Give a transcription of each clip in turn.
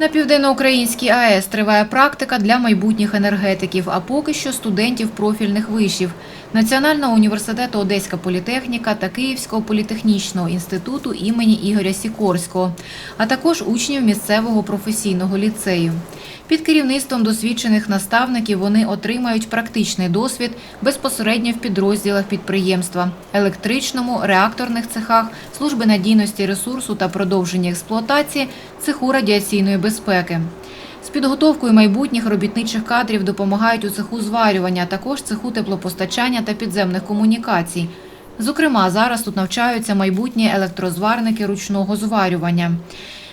На південноукраїнській АЕС триває практика для майбутніх енергетиків, а поки що студентів профільних вишів Національного університету Одеська політехніка та Київського політехнічного інституту імені Ігоря Сікорського, а також учнів місцевого професійного ліцею. Під керівництвом досвідчених наставників вони отримають практичний досвід безпосередньо в підрозділах підприємства, електричному, реакторних цехах, служби надійності ресурсу та продовження експлуатації, цеху радіаційної безпеки. З підготовкою майбутніх робітничих кадрів допомагають у цеху зварювання, також цеху теплопостачання та підземних комунікацій. Зокрема, зараз тут навчаються майбутні електрозварники ручного зварювання.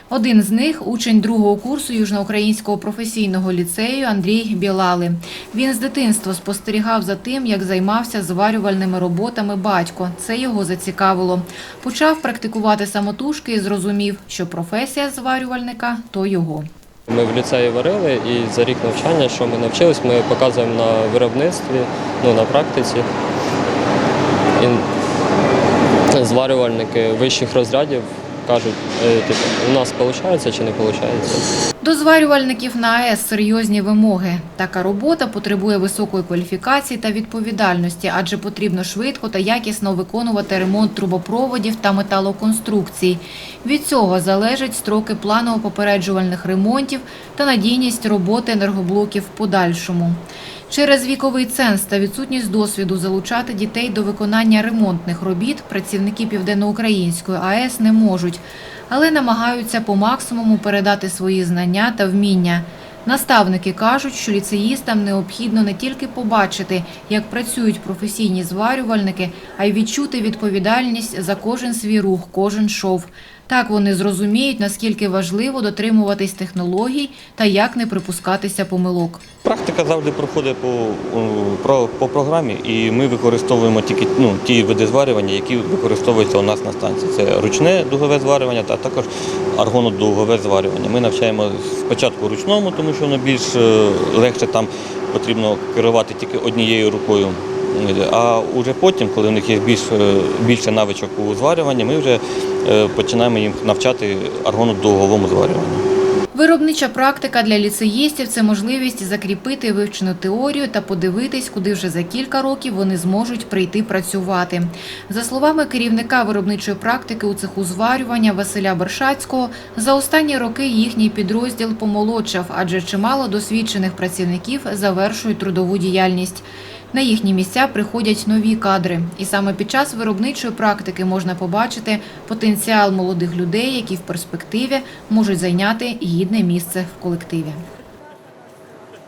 Один з них учень другого курсу Южноукраїнського професійного ліцею Андрій Білали. Він з дитинства спостерігав за тим, як займався зварювальними роботами батько. Це його зацікавило. Почав практикувати самотужки і зрозумів, що професія зварювальника то його. Ми в ліцеї варили і за рік навчання, що ми навчились, ми показуємо на виробництві, ну, на практиці. І зварювальники вищих розрядів кажуть, е, типу, у нас виходить чи не виходить. До зварювальників на АЕС серйозні вимоги. Така робота потребує високої кваліфікації та відповідальності, адже потрібно швидко та якісно виконувати ремонт трубопроводів та металоконструкцій. Від цього залежать строки планово-попереджувальних ремонтів та надійність роботи енергоблоків в подальшому. Через віковий ценз та відсутність досвіду залучати дітей до виконання ремонтних робіт працівники Південноукраїнської АЕС не можуть, але намагаються по максимуму передати свої знання та вміння. Наставники кажуть, що ліцеїстам необхідно не тільки побачити, як працюють професійні зварювальники, а й відчути відповідальність за кожен свій рух, кожен шов. Так вони зрозуміють, наскільки важливо дотримуватись технологій та як не припускатися помилок. Практика завжди проходить по, про- по програмі, і ми використовуємо тільки ну, ті види зварювання, які використовуються у нас на станції. Це ручне дугове зварювання, та також аргонодугове зварювання. Ми навчаємо спочатку ручному, тому що воно більш е, легше там потрібно керувати тільки однією рукою. А вже потім, коли в них є більш, е, більше навичок у зварюванні, ми вже е, починаємо їм навчати аргону аргонодуговому зварюванню. Виробнича практика для ліцеїстів це можливість закріпити вивчену теорію та подивитись, куди вже за кілька років вони зможуть прийти працювати. За словами керівника виробничої практики у цеху зварювання Василя Бершацького, за останні роки їхній підрозділ помолодшав, адже чимало досвідчених працівників завершують трудову діяльність. На їхні місця приходять нові кадри, і саме під час виробничої практики можна побачити потенціал молодих людей, які в перспективі можуть зайняти гідне місце в колективі.